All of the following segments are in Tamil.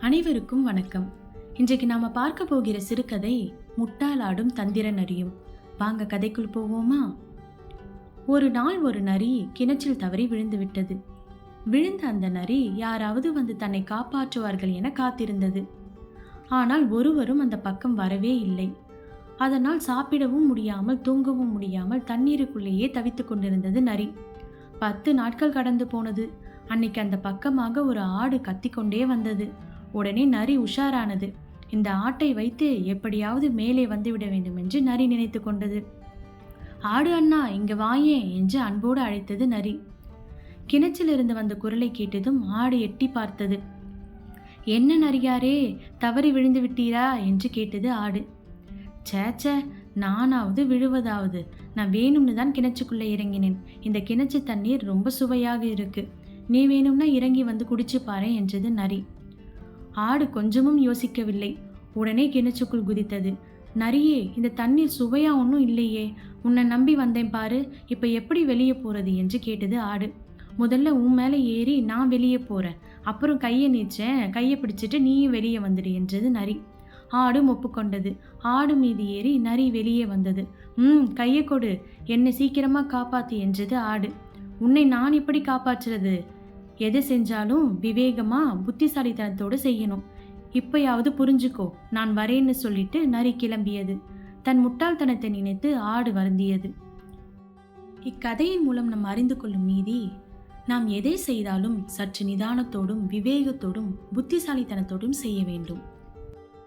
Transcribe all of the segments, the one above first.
அனைவருக்கும் வணக்கம். இன்றைக்கு நாம பார்க்க போகிற சிறுகதை முட்டாளாடும் தந்திர நரியும் வாங்க கதைக்குள் போவோமா? ஒரு நாள் ஒரு நரி கிணற்றில் தவறி விழுந்து விட்டது. விழுந்த அந்த நரி யாராவது வந்து தன்னை காப்பாற்றுவார்கள் என காத்திருந்தது. ஆனால் ஒருவரும் அந்த பக்கம் வரவே இல்லை. அதனால் சாப்பிடவும் முடியாமல் தூங்கவும் முடியாமல் தண்ணீருக்குள்ளேயே தவித்துக் கொண்டிருந்தது நரி. பத்து நாட்கள் கடந்து போனது. அன்னைக்கு அந்த பக்கமாக ஒரு ஆடு கத்திக்கொண்டே வந்தது. உடனே நரி உஷாரானது. இந்த ஆட்டை வைத்து எப்படியாவது மேலே வந்துவிட வேண்டும் என்று நரி நினைத்து கொண்டது. ஆடு அண்ணா இங்கு வாயே என்று அன்போடு அழைத்தது நரி. கிணற்றிலிருந்து வந்த குரலை கேட்டதும் ஆடு எட்டி பார்த்தது. என்ன நரியாரே தவறி விழுந்து விட்டீரா என்று கேட்டது ஆடு. சேச்ச நானாவது விழுவதாவது. நான் வேணும்னு தான் கிணச்சுக்குள்ளே இறங்கினேன். இந்த கிணச்சு தண்ணீர் ரொம்ப சுவையாக இருக்கு. நீ வேணும்னா இறங்கி வந்து குடிச்சு பாரு என்றது நரி. ஆடு கொஞ்சமும் யோசிக்கவில்லை. உடனே கிணச்சுக்குள் குதித்தது. நரியே இந்த தண்ணீர் சுவையா ஒன்றும் இல்லையே. உன்னை நம்பி வந்தேன் பாரு. இப்போ எப்படி வெளியே போறது என்று கேட்டது ஆடு. முதல்ல உன் மேலே ஏறி நான் வெளியே போறேன். அப்புறம் கையை நீச்சேன். கையை பிடிச்சிட்டு நீயும் வெளியே வந்துடு என்றது நரி. ஆடும் ஒப்புக்கொண்டது. ஆடு மீது ஏறி நரி வெளியே வந்தது. ம் கையை கொடு. என்னை சீக்கிரமாக காப்பாத்து என்றது ஆடு. உன்னை நான் இப்படி காப்பாற்றுறது? எதை செஞ்சாலும் விவேகமாக புத்திசாலித்தனத்தோடு செய்யணும். இப்பயாவது புரிஞ்சுக்கோ நான் வரேன்னு சொல்லிட்டு நரி கிளம்பியது. தன் முட்டாள்தனத்தை நினைத்து ஆடு வருந்தியது. இக்கதையின் மூலம் நாம் அறிந்து கொள்ளும் நீதி நாம் எதை செய்தாலும் சற்று நிதானத்தோடும் விவேகத்தோடும் புத்திசாலித்தனத்தோடும் செய்ய வேண்டும்.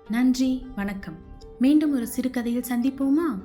நன்றி வணக்கம். மீண்டும் ஒரு சிறுகதையில் சந்திப்போமா?